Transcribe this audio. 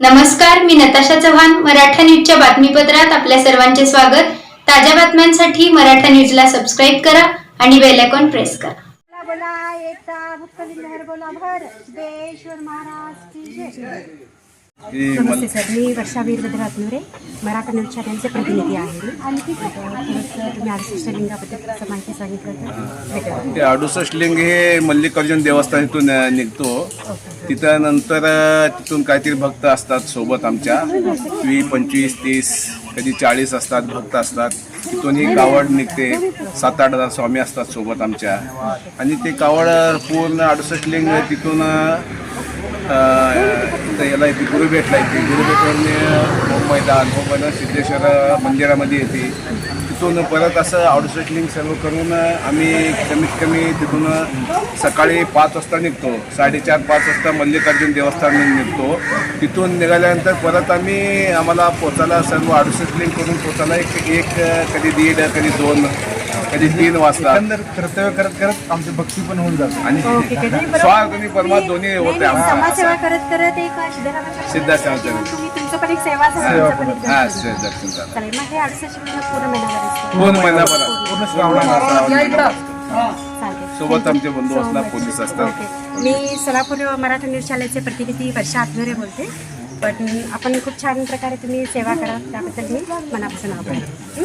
नमस्कार मी नताशा चव्हाण मराठा न्यूजच्या बातमीपत्रात आपल्या सर्वांचे स्वागत. ताज्या बातम्यांसाठी मराठा न्यूजला सबस्क्राईब करा आणि बेल आयकॉन प्रेस करा. बोला बोला एकता भक्तलिंग हर बोला भर देश्वर महाराज की जय नमस्ते सर मी वर्षा वीरभद्र मराठा न्यूज चॅनलचे प्रतिनिधी आहे. तुम्ही अडुसष्ट लिंगाबद्दल माहिती सांगितलं तर अडुसष्ट लिंग हे मल्लिकार्जुन देवस्थान इथून निघतो. तिथं नंतर तिथून काहीतरी भक्त असतात सोबत आमच्या. वी पंचवीस तीस कधी चाळीस असतात भक्त असतात. तिथून ही कावड निघते. सात आठ हजार स्वामी असतात सोबत आमच्या. आणि ते कावड पूर्ण अडुसष्ट लिंग तिथून तिथं याला येते गुरुबेटला येते. गुरुभेटवरून मैदान हो, मैदान सिद्धेश्वर मंदिरामध्ये येते. तिथून परत असं आउटसेटलिंग सर्व करून आम्ही कमीत कमी तिथून सकाळी पाच वाजता निघतो. साडेचार पाच वाजता मल्लिकार्जुन देवस्थान निघतो. तिथून निघाल्यानंतर परत आम्ही आम्हाला पोचायला सर्व अडुसष्ट करून पोचायला एक एक कधी दीड कधी दोन कधी तीन वाजता. एकंदर कर्तव्य करत करत आमची भक्ती पण होऊन जाते. आणि ओके, कधी बरोबर. स्वार्थ आणि परमार्थ दोन्ही होते समाजसेवा करत करत एक सिद्धरामाच्या सिद्धार्थाचार्य. तुम्ही तुमचं पण एक सेवा झाली, सेवा तुमचं पण एक हा दर्शन. दर्शन झालं. चालेल मग हे पूर्ण असतं. पूर्ण सोबत आमचे बंधू असतात पोलीस असतात ओके मी सोलापूर मराठा न्यूज चॅनलचे प्रतिनिधी वर्षा आत्मरे बोलते. पण आपण खूप छान प्रकारे तुम्ही सेवा करा त्याबद्दल मी मनापासून आभार